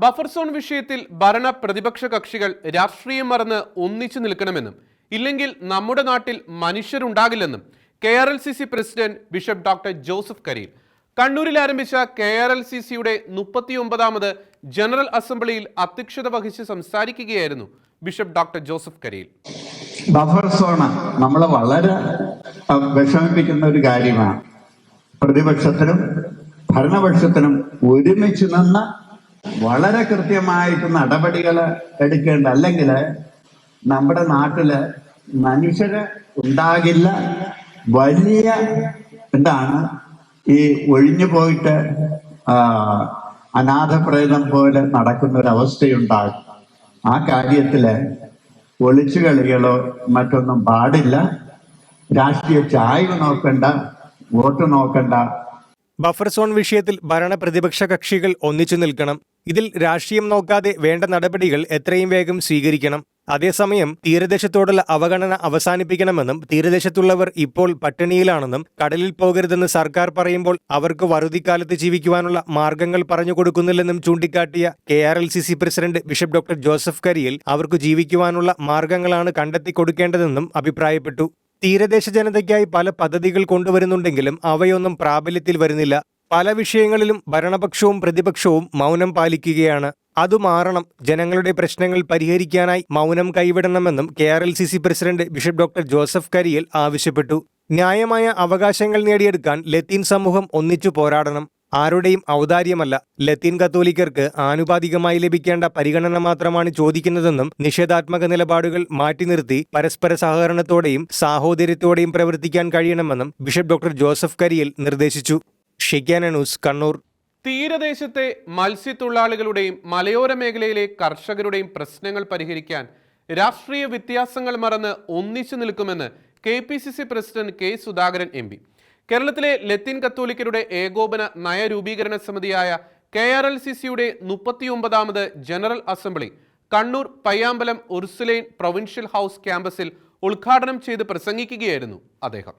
Buffer zone വിഷയത്തിൽ ഭരണ പ്രതിപക്ഷ കക്ഷികൾ രാഷ്ട്രീയം മറന്ന് ഒന്നിച്ചു നിൽക്കണമെന്നും ഇല്ലെങ്കിൽ നമ്മുടെ നാട്ടിൽ മനുഷ്യരുണ്ടാകില്ലെന്നും K R L C C president bishop doctor Joseph Kareem. കണ്ണൂരിൽ ആരംഭിച്ച കെ ആർ എൽ സി സിയുടെ മുപ്പത്തിയൊമ്പതാമത് ജനറൽ അസംബ്ലിയിൽ അധ്യക്ഷത വഹിച്ച് സംസാരിക്കുകയായിരുന്നു bishop doctor Joseph Kareel buffer zone നമ്മളെ വളരെ വിഷമിപ്പിക്കുന്ന ഒരു കാര്യമാണ്. പ്രതിപക്ഷത്തിനും ഭരണപക്ഷത്തിനും ഒരുമിച്ച് നിന്ന് വളരെ കൃത്യമായിട്ട് നടപടികൾ എടുക്കേണ്ട അല്ലെങ്കിൽ നമ്മുടെ നാട്ടിൽ മനുഷ്യര് ഉണ്ടാകില്ല വലിയ എന്താണ് ഈ ഒഴിഞ്ഞു പോയിട്ട് അനാഥപ്രേതം പോലെ നടക്കുന്ന ഒരു അവസ്ഥയുണ്ടാകും ആ കാര്യത്തിൽ ഒളിച്ചു കളികളോ മറ്റൊന്നും പാടില്ല. രാഷ്ട്രീയ ചായ്വ് നോക്കണ്ട വോട്ട് നോക്കണ്ട ബഫർ സോൺ വിഷയത്തിൽ ഭരണ പ്രതിപക്ഷ കക്ഷികൾ ഒന്നിച്ചു നിൽക്കണം. ഇതിൽ രാഷ്ട്രീയം നോക്കാതെ വേണ്ട നടപടികൾ എത്രയും വേഗം സ്വീകരിക്കണം. അതേസമയം തീരദേശത്തോടുള്ള അവഗണന അവസാനിപ്പിക്കണമെന്നും തീരദേശത്തുള്ളവർ ഇപ്പോൾ പട്ടിണിയിലാണെന്നും കടലിൽ പോകരുതെന്ന് സർക്കാർ പറയുമ്പോൾ അവർക്ക് വറുതിക്കാലത്ത് ജീവിക്കുവാനുള്ള മാർഗങ്ങൾ പറഞ്ഞു കൊടുക്കുന്നില്ലെന്നും ചൂണ്ടിക്കാട്ടിയ K R L C C president bishop doctor Joseph Kariyil അവർക്ക് ജീവിക്കുവാനുള്ള മാർഗങ്ങളാണ് കണ്ടെത്തി കൊടുക്കേണ്ടതെന്നും അഭിപ്രായപ്പെട്ടു. തീരദേശ ജനതയ്ക്കായി പല പദ്ധതികൾ കൊണ്ടുവരുന്നുണ്ടെങ്കിലും അവയൊന്നും പ്രാബല്യത്തിൽ വരുന്നില്ല. പല വിഷയങ്ങളിലും ഭരണപക്ഷവും പ്രതിപക്ഷവും മൗനം പാലിക്കുകയാണ്. അതു മാറണം. ജനങ്ങളുടെ പ്രശ്നങ്ങൾ പരിഹരിക്കാനായി മൗനം കൈവിടണമെന്നും K R L C C president bishop doctor Joseph Kariyil ആവശ്യപ്പെട്ടു. ന്യായമായ അവകാശങ്ങൾ നേടിയെടുക്കാൻ ലത്തീൻ സമൂഹം ഒന്നിച്ചു പോരാടണം. ആരുടെയും ഔദാര്യമല്ല. ലത്തീൻ കത്തോലിക്കർക്ക് ആനുപാതികമായി ലഭിക്കേണ്ട പരിഗണന മാത്രമാണ് ചോദിക്കുന്നതെന്നും നിഷേധാത്മക നിലപാടുകൾ മാറ്റി നിർത്തി പരസ്പര സഹകരണത്തോടെയും സാഹോദര്യത്തോടെയും പ്രവർത്തിക്കാൻ കഴിയണമെന്നും ബിഷപ്പ് ഡോക്ടർ ജോസഫ് കരിയിൽ നിർദ്ദേശിച്ചു. ഷിക്കാന ന്യൂസ് കണ്ണൂർ. തീരദേശത്തെ മത്സ്യത്തൊഴിലാളികളുടെയും മലയോര മേഖലയിലെ കർഷകരുടെയും പ്രശ്നങ്ങൾ പരിഹരിക്കാൻ രാഷ്ട്രീയ വ്യത്യാസങ്ങൾ മറന്ന് ഒന്നിച്ചു നിൽക്കുമെന്ന് K P C C president K Sudhakaran M P. കേരളത്തിലെ ലത്തീൻ കത്തോലിക്കരുടെ ഏകോപന നയരൂപീകരണ സമിതിയായ കെ ആർ എൽ സി സിയുടെ മുപ്പത്തിയൊമ്പതാമത് general assembly Kannur Payyambalam Ursuline provincial house ക്യാമ്പസിൽ ഉദ്ഘാടനം ചെയ്ത് പ്രസംഗിക്കുകയായിരുന്നു അദ്ദേഹം.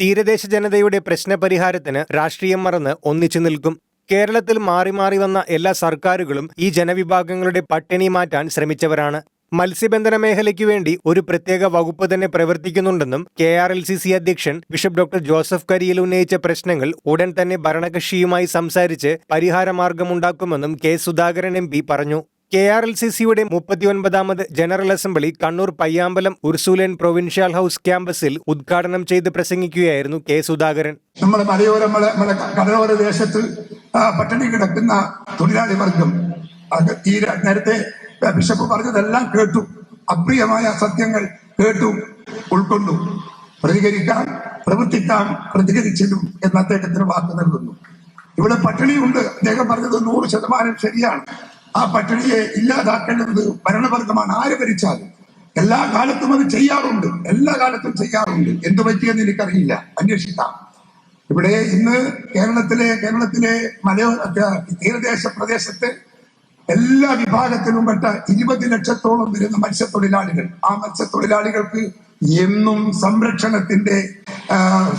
തീരദേശ ജനതയുടെ പ്രശ്നപരിഹാരത്തിന് രാഷ്ട്രീയം മറന്ന് ഒന്നിച്ചു നിൽക്കും. കേരളത്തിൽ മാറി മാറി വന്ന എല്ലാ സർക്കാരുകളും ഈ ജനവിഭാഗങ്ങളുടെ പട്ടിണി മാറ്റാൻ ശ്രമിച്ചവരാണ്. മത്സ്യബന്ധന മേഖലയ്ക്കു വേണ്ടി ഒരു പ്രത്യേക വകുപ്പ് തന്നെ പ്രവർത്തിക്കുന്നുണ്ടെന്നും K R L C C അധ്യക്ഷൻ ബിഷപ്പ് ഡോക്ടർ ജോസഫ് കരിയിൽ ഉന്നയിച്ച പ്രശ്നങ്ങൾ ഉടൻ തന്നെ ഭരണകക്ഷിയുമായി സംസാരിച്ച് പരിഹാരമാർഗമുണ്ടാക്കുമെന്നും കെ സുധാകരൻ എം പറഞ്ഞു. കെ ആർ എൽ സി സിയുടെ മുപ്പത്തിയൊൻപതാമത് general assembly Kannur Payyambalam Ursuline provincial house ക്യാമ്പസിൽ ഉദ്ഘാടനം ചെയ്ത് പ്രസംഗിക്കുകയായിരുന്നു കെ സുധാകരൻ. നമ്മുടെ മലയോര മല നമ്മുടെ കിടക്കുന്ന തൊഴിലാളി വർഗം നേരത്തെ ബിഷപ്പ് പറഞ്ഞതെല്ലാം കേട്ടു. അപ്രിയമായ സത്യങ്ങൾ കേട്ടു ഉൾക്കൊണ്ടു. പ്രതികരിക്കാം പ്രവർത്തിക്കാം പ്രതികരിച്ചിടും എന്ന് അദ്ദേഹത്തിന് വാക്ക് നൽകുന്നു. ഇവിടെ പട്ടിണിയുണ്ട്. അദ്ദേഹം പറഞ്ഞത് നൂറ് ശതമാനം ശരിയാണ്. ആ പട്ടിണിയെ ഇല്ലാതാക്കേണ്ടത് ഭരണവർഗമാണ്. ആര് ഭരിച്ചാലും എല്ലാ കാലത്തും അത് ചെയ്യാറുണ്ട്. എല്ലാ കാലത്തും ചെയ്യാറുണ്ട്. എന്തു പറ്റിയെന്ന് എനിക്കറിയില്ല. അന്വേഷിക്കാം. ഇവിടെ ഇന്ന് കേരളത്തിലെ കേരളത്തിലെ മലയോ തീരദേശ പ്രദേശത്ത് എല്ലാ വിഭാഗത്തിലും പെട്ട ഇരുപത് ലക്ഷത്തോളം വരുന്ന മത്സ്യത്തൊഴിലാളികൾ. ആ മത്സ്യത്തൊഴിലാളികൾക്ക് എന്നും സംരക്ഷണത്തിന്റെ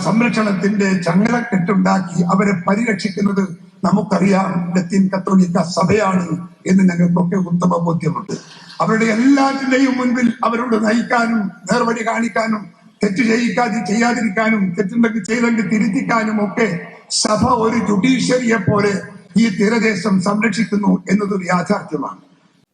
സംരക്ഷണത്തിന്റെ ചങ്ങലക്കെട്ടുണ്ടാക്കി അവരെ പരിരക്ഷിക്കുന്നത് നമുക്കറിയാം. ലത്തീൻ കത്തോലിക്ക സഭയാണ് എന്ന് ഞങ്ങൾക്കൊക്കെ ഉത്തമ ബോധ്യമുണ്ട്. അവരുടെ എല്ലാത്തിന്റെയും മുൻപിൽ അവരോട് നയിക്കാനും നേർവഴി കാണിക്കാനും തെറ്റ് ചെയ്യിക്കാതെ ചെയ്യാതിരിക്കാനും തെറ്റുണ്ടെങ്കിൽ ചെയ്തെങ്കിൽ തിരുത്തിക്കാനും ഒക്കെ സഭ ഒരു ജുഡീഷ്യറിയെ പോലെ ഈ തീരദേശം സംരക്ഷിക്കുന്നു എന്നതൊരു യാഥാർത്ഥ്യമാണ്.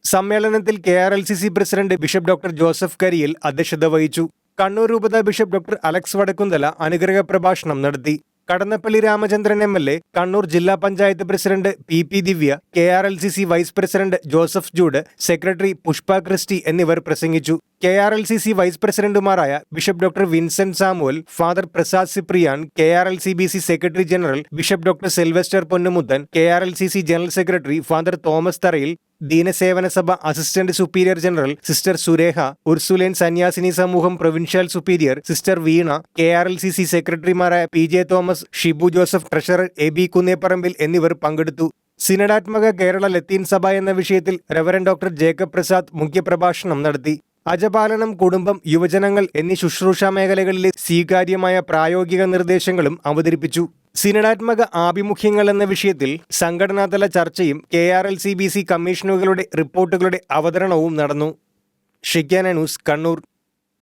സമ്മേളനത്തിൽ K R L C C president bishop doctor Joseph Kariyil അധ്യക്ഷത വഹിച്ചു. കണ്ണൂർ രൂപത ബിഷപ്പ് ഡോക്ടർ അലക്സ് വടക്കുന്തല അനുഗ്രഹ പ്രഭാഷണം നടത്തി. Kadannappally Ramachandran M L A Kannur ജില്ലാ panchayat president P P Divya K R L C C vice president Joseph Jude secretary Pushpa Christy എന്നിവർ പ്രസംഗിച്ചു. K R L C C vice പ്രസിഡന്റുമാരായ bishop doctor Vincent Samuel father Prasad Cyprian K R L C B C secretary general bishop doctor Selvister Ponnumuthan K R L C C general secretary father Thomas Tharayil Deenasevana Sabha assistant superior general sister Surekha Ursuline സന്യാസിനി സമൂഹം provincial superior sister Veena K R L C C സെക്രട്ടറിമാരായ P J Thomas Shibu Joseph treasurer A B Kunnepparambil എന്നിവർ പങ്കെടുത്തു. സിനഡാത്മക കേരള ലത്തീൻ സഭ എന്ന വിഷയത്തിൽ reverend doctor Jacob Prasad മുഖ്യപ്രഭാഷണം നടത്തി. അജപാലനം കുടുംബം യുവജനങ്ങൾ എന്നീ ശുശ്രൂഷ മേഖലകളിലെ സ്വീകാര്യമായ പ്രായോഗിക നിർദ്ദേശങ്ങളും അവതരിപ്പിച്ചു. സിനഡാത്മക ആഭിമുഖ്യങ്ങൾ എന്ന വിഷയത്തിൽ സംഘടനാതല ചർച്ചയും K R L C B C കമ്മീഷനുകളുടെ റിപ്പോർട്ടുകളുടെ അവതരണവും നടന്നു. ഷിക്കാന ന്യൂസ് കണ്ണൂർ.